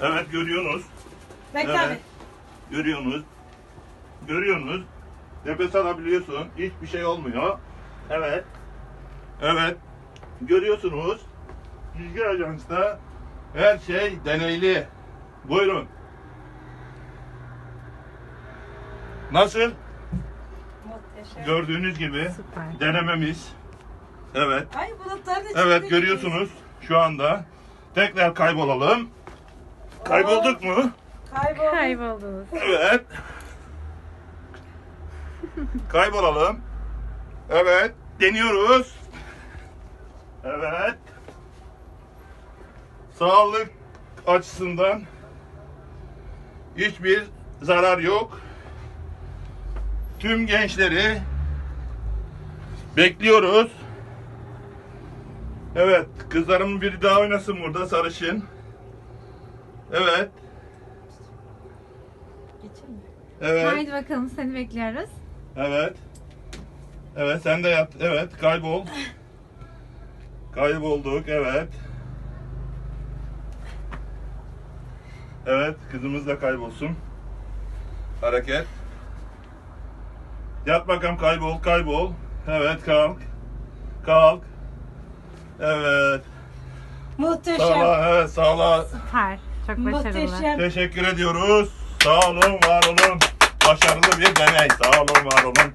Evet görüyorsunuz. Bekle Evet. abi. Görüyorsunuz. Görüyorsunuz. Nefes alabiliyorsun. Hiçbir şey olmuyor. Evet. Evet. Görüyorsunuz. Bilgi Ajans'ta her şey deneyli. Buyurun. Nasıl? Muhteşem. Gördüğünüz gibi Süper. denememiz. Evet. Ay bulutların içinde Evet görüyorsunuz şu anda. Tekrar kaybolalım. Kaybolduk mu? Kayboldu. Kayboldunuz. Evet. Kaybolalım. Evet. Deniyoruz. Evet. Sağlık açısından hiçbir zarar yok. Tüm gençleri bekliyoruz. Evet, kızlarımın biri daha oynasın burada sarışın. Evet, Geçin mi? evet. Haydi bakalım seni bekliyoruz. Evet. Evet sen de yap. Evet kaybol. Kaybolduk evet. Evet kızımız da kaybolsun. Hareket. Yat bakalım kaybol kaybol. Evet kalk. Kalk. Evet. Muhteşem. Sağla evet sağla. Süper. Çok başarılı. Muhteşem. Teşekkür ediyoruz. Sağ olun var olun. Başarılı bir deney. Sağ olun var olun.